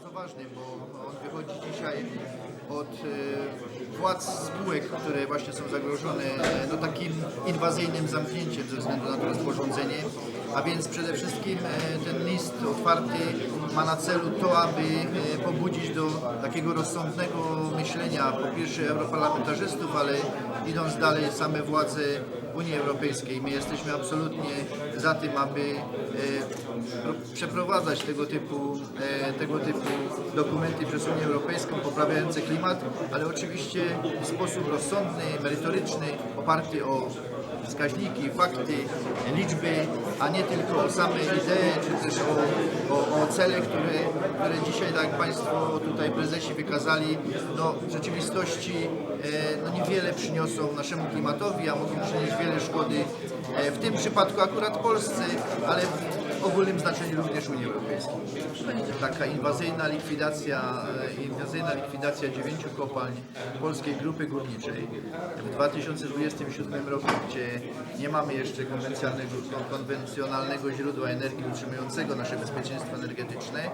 ważny, bo on wychodzi dzisiaj od e, władz spółek, które właśnie są zagrożone e, no, takim inwazyjnym zamknięciem ze względu na to rozporządzenie. A więc przede wszystkim e, ten list otwarty ma na celu to, aby pobudzić do takiego rozsądnego myślenia po pierwsze europarlamentarzystów, ale idąc dalej same władze Unii Europejskiej. My jesteśmy absolutnie za tym, aby e, pro- przeprowadzać tego typu, e, tego typu dokumenty przez Unię Europejską poprawiające klimat, ale oczywiście w sposób rozsądny, merytoryczny, oparty o wskaźniki, fakty, liczby, a nie tylko o same idee, czy też o, o, o cele, które, które dzisiaj, tak jak Państwo tutaj prezesi wykazali, no w rzeczywistości e, no niewiele przyniosą naszemu klimatowi, a mogą przynieść wiele szkody e, w tym przypadku akurat Polsce, ale w ogólnym znaczeniu również Unii Europejskiej. Taka inwazyjna likwidacja, e, inwazyjna likwidacja dziewięciu kopalń Polskiej Grupy Górniczej w 2027 roku, gdzie nie mamy jeszcze konwencjonalnego, konwencjonalnego źródła energii utrzymującego nasze bezpieczeństwo energetyczne,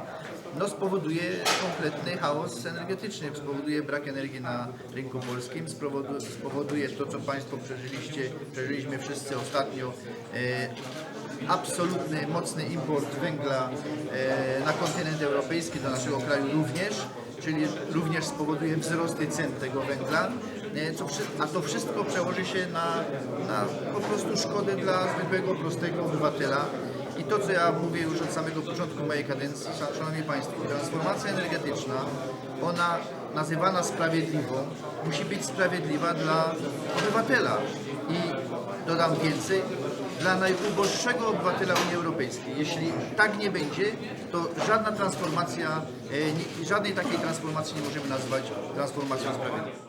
no spowoduje kompletny chaos energetyczny, spowoduje brak energii na rynku polskim, spowodu- spowoduje to, co Państwo przeżyliście, przeżyliśmy wszyscy ostatnio, e, absolutny, mocny import węgla e, na kontynent europejski, do naszego kraju również, czyli również spowoduje wzrosty cen tego węgla, e, a to wszystko przełoży się na, na po prostu szkodę dla zwykłego, prostego obywatela. I to, co ja mówię już od samego początku mojej kadencji, Szanowni Państwo, transformacja energetyczna, ona nazywana sprawiedliwą, musi być sprawiedliwa dla obywatela. I dodam więcej, dla najuboższego obywatela Unii Europejskiej. Jeśli tak nie będzie, to żadna transformacja, e, żadnej takiej transformacji nie możemy nazwać transformacją sprawiedliwą.